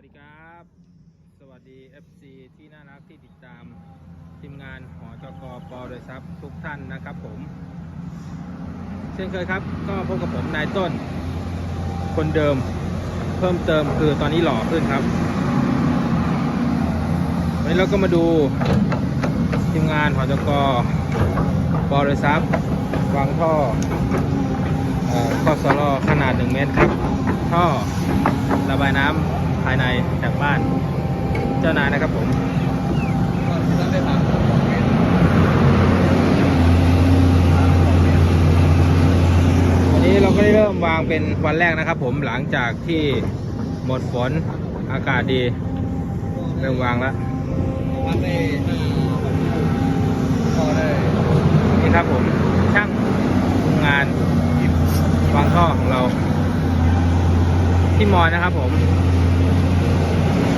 วัสดีครับ สวัสดี FC ที่น่ารักที่ติดตามทีมงานหอจกปโดยทรัพย์ทุกท่านนะครับผม เช่นเคยครับก็พบกับผมนายต้น คนเดิมเพิ่มเติมคือตอนนี้หล่อขึ้นครับ วันนี้เราก็มาดูทีมงานหอจกปโดยทรัพย์วางท่อ เอ่อข้อสลอขนาด 1 เมตรครับท่อระบายน้ำภายในแถบบ้าน เจ้านายนะครับผมวันนี้เราก็ได้เริ่มวางเป็นวันแรกนะครับผมหลังจากที่หมดฝนอากาศดี เริ่มวางแล้วนี่ครับผมช่างงาน วางท่อของเรา ที่มอนะครับผม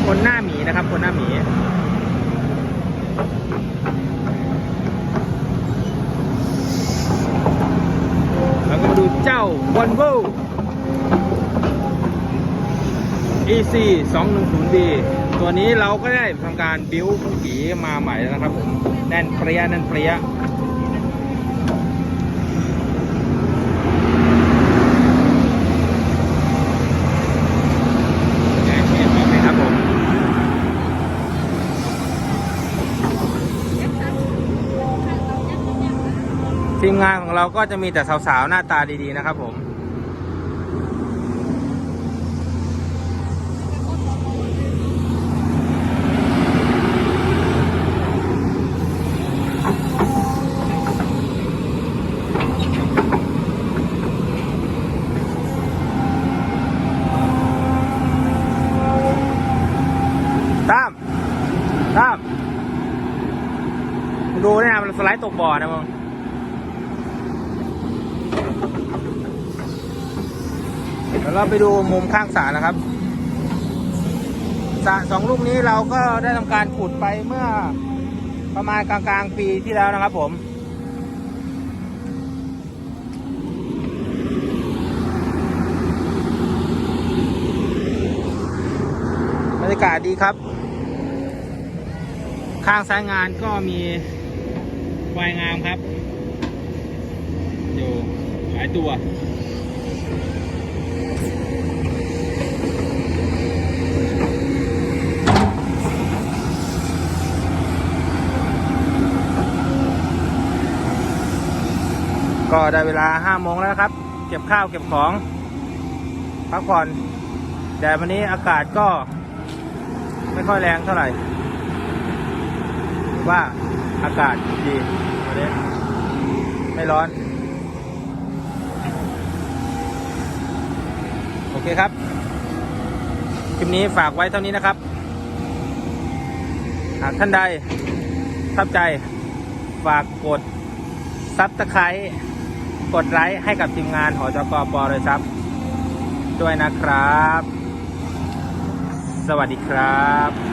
คนหน้าหมีนะครับ คนหน้าหมีแล้วก็มาดูเจ้า Volvo EC 210B ตัวนี้เราก็ได้ทำการบิ้วผีมาใหม่แล้วนะครับผมแน่นเปรี้ยแน่นเปรี้ยโอเคครับผม ทีมงานของเราก็จะมีแต่สาวๆ หน้าตาดีๆ นะครับผมตามตามดูเนี่ยมันสไลด์ตกบ่อนะมึง เดี๋ยวเราไปดูมุมข้างสระนะครับสระสองลูกนี้เราก็ได้ทำการขุดไปเมื่อประมาณกลางๆปีที่แล้วนะครับผมบรรยากาศดีครับ ข้างซ้ายงานก็มีควายงามครับ อยู่หลายตัว ก็ได้เวลาห้าโมงแล้วครับ เก็บข้าวเก็บของ พักผ่อนแต่วันนี้อากาศก็ ไม่ค่อยแรงเท่าไหร่ว่าอากาศดีวันนี้ไม่ร้อน โอเคครับ คลิปนี้ฝากไว้เท่านี้นะครับ หากท่านใดทับใจ ฝากกดซับสไครต์ กดไลค์ให้กับทีมงานหอจกปเลยครับ ด้วยนะครับ สวัสดีครับ